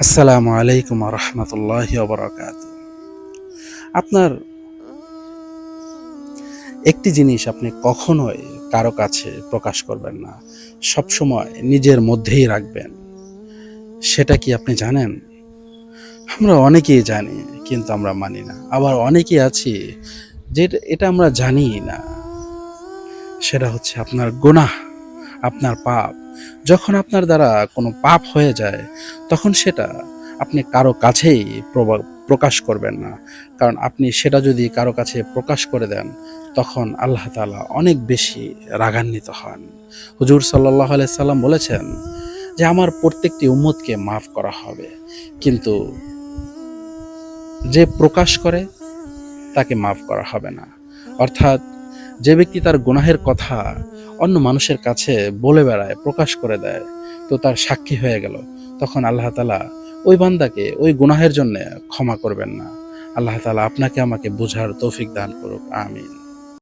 আসসালামু আলাইকুম রহমতুল্লাহ বরকাত। আপনার একটি জিনিস আপনি কখনোই কারও কাছে প্রকাশ করবেন না সব সময় নিজের মধ্যেই রাখবেন। সেটা কি আপনি জানেন? আমরা অনেকেই জানি কিন্তু আমরা মানি না। আবার অনেকেই আছি যে এটা আমরা জানি না। সেটা হচ্ছে আপনার গুনাহ, আপনার পাপ। যখন আপনার দ্বারা কোনো পাপ হয়ে যায়, তখন সেটা আপনি কারও কাছেই প্রকাশ করবেন না। কারণ আপনি সেটা যদি কারও কাছে প্রকাশ করে দেন, তখন আল্লাহ তাআলা অনেক বেশি রাগান্বিত হন। হুজুর সাল্লাহ সাল্লাম বলেছেন যে, আমার প্রত্যেকটি উম্মতকে মাফ করা হবে। কিন্তু যে প্রকাশ করে, তাকে মাফ করা হবে না। অর্থাৎ যে ব্যক্তি তার গুনাহের কথা অন্য মানুষের কাছে বলে বেড়ায়, প্রকাশ করে দেয়, তো তার সাক্ষী হয়ে গেল। তখন আল্লাহ তালা ওই বান্দাকে ওই গুনাহের জন্য ক্ষমা করবেন না। আল্লাহ তালা আপনাকে আমাকে বোঝার তৌফিক দান করুক, আমিন।